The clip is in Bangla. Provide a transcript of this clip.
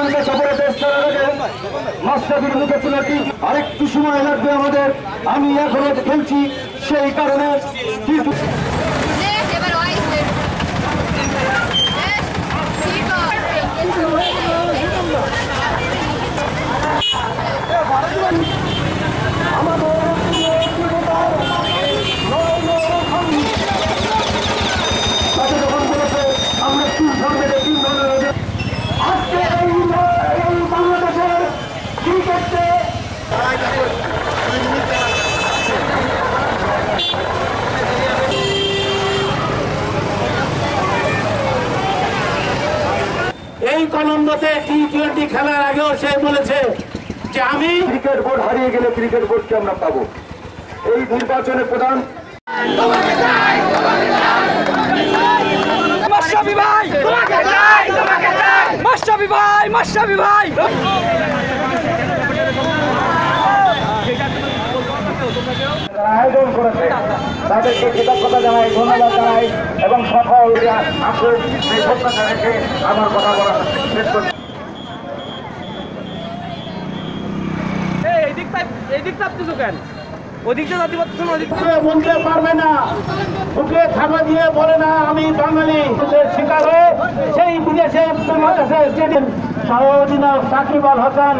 শ্রীলঙ্কা সফরে ছাড়ার মাস্টার মুখে ছিল আরেকটু সময় লাগবে আমাদের। আমি এখনও খেলছি, সেই কারণে এই কলম্বোতে টি টোয়েন্টি খেলার আগেও সে বলেছে যে আমি ক্রিকেট বোর্ড হারিয়ে গেলে ক্রিকেট বোর্ডকে আমরা পাবো। এই নির্বাচনে প্রধান মাশরাফি ভাই মাস্টাবি ভাই। আয়োজন করেছে। তাদেরকে কৃতজ্ঞতা জানাই ধন্যবাদ জানাই এবং সেই প্রত্যাশা রেখে আমার কথা বলা শেষ করছি। বলতে পারবে না। দিয়ে বলে না আমি বাঙালি। শিকার হয়ে সেই বিদেশে বাংলাদেশে সাকিব আল হাসান।